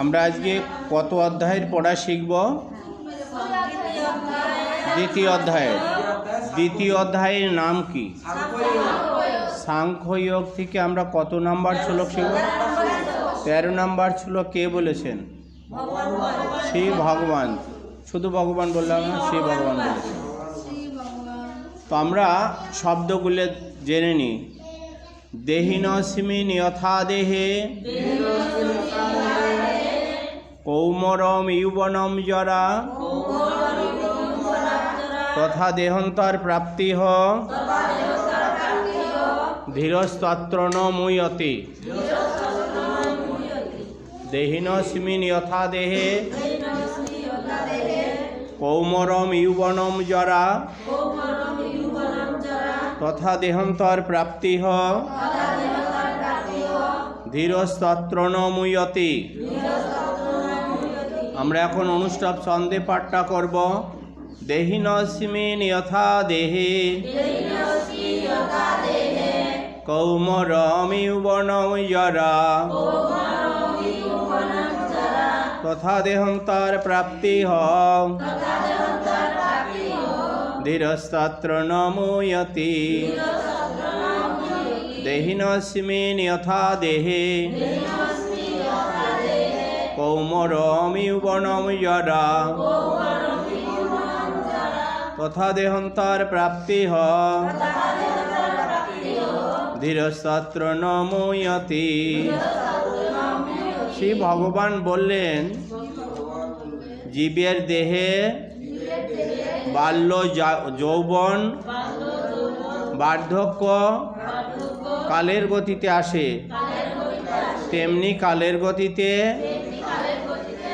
আমরা আজকে কত অধ্যায়ের পড়া শিখব? দ্বিতীয় অধ্যায়ের। দ্বিতীয় অধ্যায়ের নাম কি? সাংখ্যয়োগ থেকে আমরা কত নাম্বার শ্লোক শিখব? তেরো নাম্বার শ্লোক কে বলেছেন? শ্রী ভগবান। শুধু ভগবান বললাম না, শ্রী ভগবান বলেছেন। তো আমরা শব্দগুলো জেনে নিই। দেহিনস্মিন যথা দেহে কৌমরম ইউবনম জরা। তথা দেহন্তর প্রাপ্তি হ। ধীরস্তত্র দেহিনস্মিন যথা দেহে। কৌমরম ইউবনম জরা। তথা দেহন্তর প্রাপ্তি ধীরস্তত্র মুয়তে আমরা এখন অনুষ্ঠব ছন্দে পাঠটা করব। দেহিনস্মিন যথা দেহে। কৌমরমিউবনম জরা। তথা দেহন্তার প্রাপ্তি হ ধীরস্তত্র নমুয়তি। দেহিনস্মিন যথা দেহে। কৌমরমিউবনম জরা। তথা দেহন্তার প্রাপ্তি হ। ধীরস্তত্র নময়তি। শ্রী ভগবান বললেন, জীবের দেহে বাল্য যৌবন বার্ধক্য কালের গতিতে আসে। তেমনি কালের গতিতে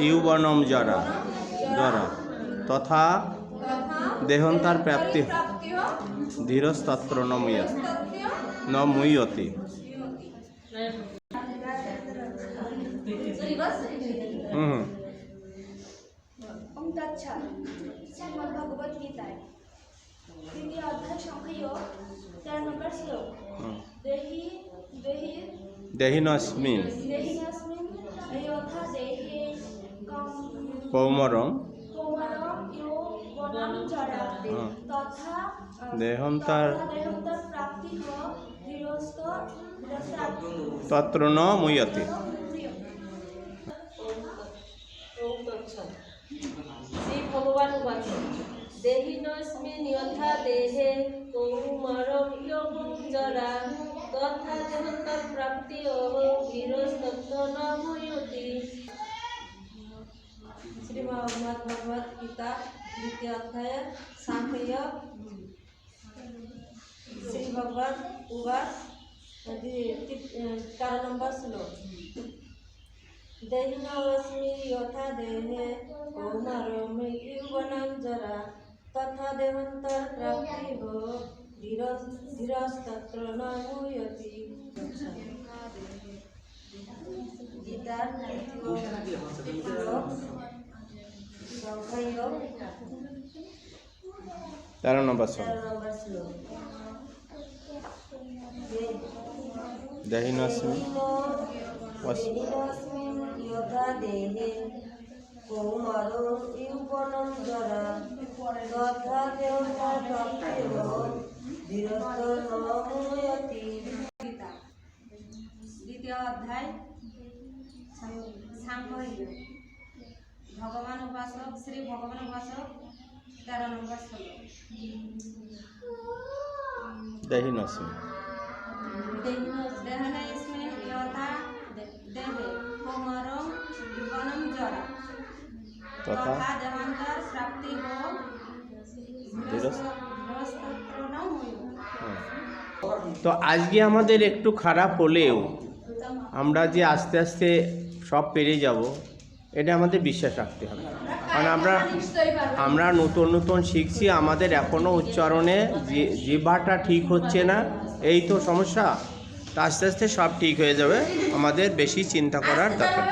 ইউবনম জরা জরা তথা দেহন্তার প্রাপ্তি ধীরস্তত্র নমুয় তথ্য ন মুয়তি হুম হুম। ওম তৎসৎ শ্রীমদ্ ভগবত গীতায় তৃতীয় অধ্যায় সংখ্যা তেরো নম্বর শ্লোক হুম। দেহি দেহি দেহিনস্মিন হ ধীরস্থ ধীরস্থ তত্র ন মুয়তি ভগবান উবাচ। দেহিনস্মিন যথা দেহে কৌমারম জরা। তথা দেহন্তর প্রাপ্তি অহ গিরস্তত্ব নময়তি শ্রীমদ্ ভগবত গীতা দ্বিতীয় অধ্যায় সাংখ্য শ্রী ভগবান উবাচ তেরো নম্বর শ্লোক। দেহিনস্মি যথা দেহে কৌমারমি ইউবনম জরা তথা দেহন্তর প্রাপ্তি হো ধীরস্তত্র ন মুয়তি গীতার সংখ্যায় তেরো নম্বর শ্লোক দেহিনস্মিন দেহে কৌমার ইউবনম জরা তথা দেহতা প্রাপ্তি ধীরস্থ নময়তি। দ্বিতীয় অধ্যায় সাংখ্য ভগবান উপাসক শ্রী ভগবান উপাসক তেরো নম্বর শ্লোক। দেহনস্মিন ইয়থা দেহে কোমরং জীবনম জরা তথা দেহান্তর প্রাপ্তি হইব। হ্যাঁ। তো আজকে আমাদের একটু খারাপ হলেও আমরা যে আস্তে আস্তে সব পেরে যাব এটা আমাদের বিশ্বাস রাখতে হবে। কারণ আমরা আমরা নতুন নতুন শিখছি আমাদের এখনও উচ্চারণে যে জিভাটা ঠিক হচ্ছে না এই তো সমস্যা। আস্তে আস্তে সব ঠিক হয়ে যাবে আমাদের বেশি চিন্তা করার দরকার।